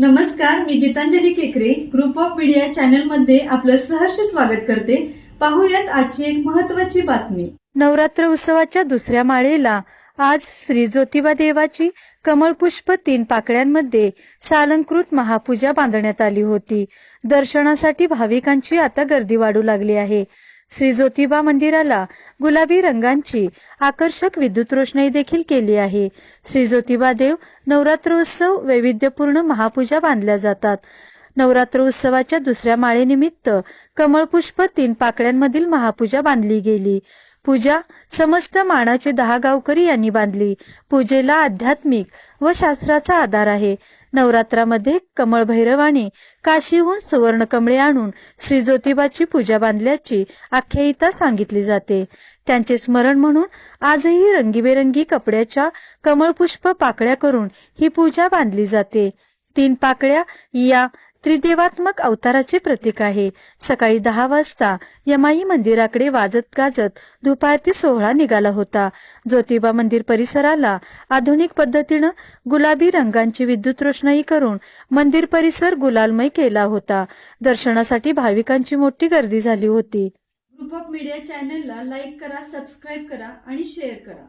नमस्कार मी गीतांजली केकरे. Group of media चॅनलमध्ये आपलं सहर्ष स्वागत करते. पाहूयात आजची एक महत्वाची बातमी. नवरात्र उत्सवाच्या दुसऱ्या माळेला आज श्री ज्योतिबा देवाची कमळपुष्प तीन पाकळ्यांमध्ये सालंकृत महापूजा बांधण्यात आली होती. दर्शनासाठी भाविकांची आता गर्दी वाढू लागली आहे. श्री ज्योतिबा मंदिराला गुलाबी रंगांची आकर्षक विद्युत रोषणाई देखील केली आहे. श्री ज्योतिबा देव नवरात्रोत्सव वैविध्यपूर्ण महापूजा बांधल्या जातात. नवरात्र उत्सवाच्या दुसऱ्या माळेनिमित्त कमळपुष्प तीन पाकळ्यांमधील महापूजा बांधली गेली. पूजा समस्त मानाचे दहा गावकरी यांनी बांधली. पूजेला आध्यात्मिक व शास्त्राचा आधार आहे. नवरात्रामध्ये कमळ भैरवाने काशीहून सुवर्ण कमळे आणून श्री ज्योतिबाची पूजा बांधल्याची आख्यायिका सांगितली जाते. त्यांचे स्मरण म्हणून आजही रंगीबेरंगी कपड्याच्या कमळपुष्प पाकळ्या करून ही पूजा बांधली जाते. तीन पाकळ्या या त्रिदेवात्मक अवताराचे प्रतीक आहे. सकाळी दहा वाजता यमाई मंदिराकडे वाजत गाजत दुपारती सोहळा निघाला होता. ज्योतिबा मंदिर परिसराला आधुनिक पद्धतीनं गुलाबी रंगांची विद्युत रोषणाई करून मंदिर परिसर गुलालमय केला होता. दर्शनासाठी भाविकांची मोठी गर्दी झाली होती. ग्रुप ऑफ मीडिया चॅनलला लाईक करा सबस्क्राईब करा आणि शेअर करा.